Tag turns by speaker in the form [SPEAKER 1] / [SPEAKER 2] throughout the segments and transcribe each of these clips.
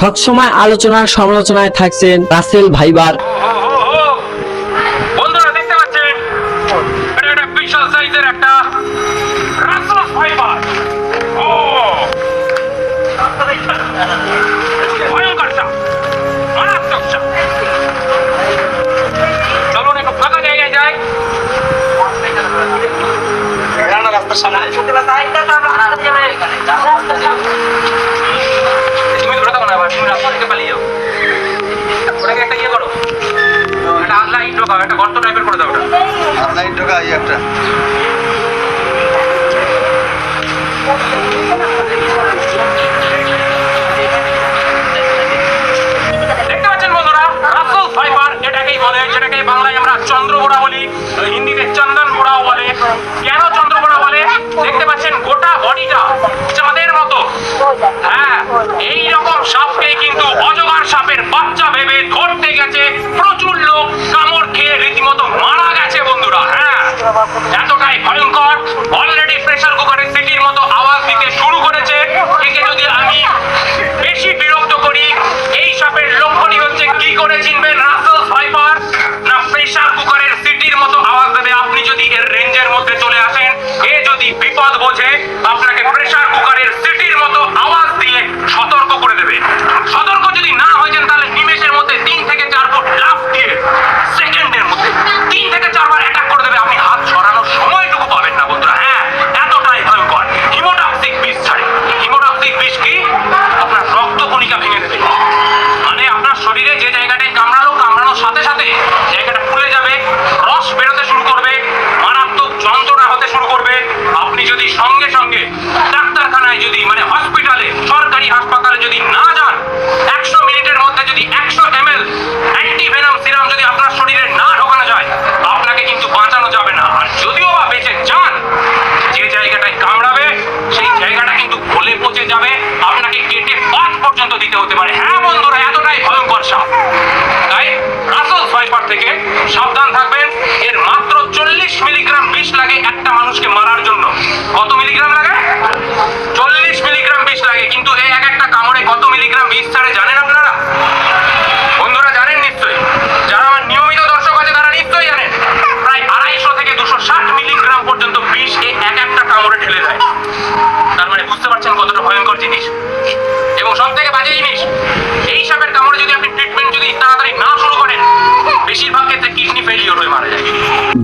[SPEAKER 1] সবসময় আলোচনার সমালোচনায় থাকছেন রাসেল ভাইবার।
[SPEAKER 2] বন্ধুরা দেখতে না, এবার তুমি রাস্তা থেকে পালিয়ে যাও। ওটাকে একটা ইয়ে করো। একটা আনলাইন ঢোকাও, একটা গর্ত টাইপের করে দাও ওটা।
[SPEAKER 3] আনলাইন ঢোকা এই একটা।
[SPEAKER 2] এতটাই ভয়ঙ্কর অলরেডি প্রেসার কুকারের সিটির মতো আওয়াজ দিতে শুরু করেছে। একে যদি আমি বেশি বিরক্ত করি, এই সাপের হচ্ছে কি করে চিনবেন? রাসেল ভাইপার না প্রেসার কুকারের সিটির মতো আওয়াজ দেবে। আপনি যদি এর রেঞ্জের মধ্যে চলে আসেন, এ যদি বিপদ বোঝে, আপনাকে প্রেসার কুকারের সিটির মতো আওয়াজ দিয়ে সতর্ক করে দেবে। আপনাকে কেটে পাঁচ পর্যন্ত দিতে হতে পারে। হ্যাঁ বন্ধুরা, এতটাই ভয়ঙ্কর সাপ। তাই রাসেল ভাইপার থেকে সাবধান থাকবেন। এর মাত্র চল্লিশ মিলিগ্রাম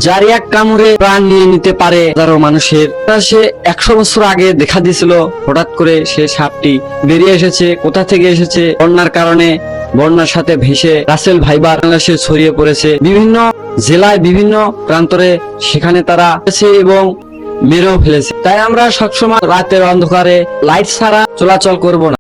[SPEAKER 2] যার এক কামড়ে
[SPEAKER 1] প্রাণ নিয়ে নিতে পারে হাজারো মানুষের। সে একশো বছর আগে দেখা দিয়েছিল, হঠাৎ করে সে সাপটি বেরিয়ে এসেছে, কোথা থেকে এসেছে, বন্যার কারণে বন্যার সাথে ভেসে রাসেল ভাইবার বাংলাদেশে ছড়িয়ে পড়েছে। বিভিন্ন জেলায়, বিভিন্ন প্রান্তরে সেখানে তারা এবং মেরেও ফেলেছে। তাই আমরা সবসময় রাতের অন্ধকারে লাইট ছাড়া চলাচল করব না।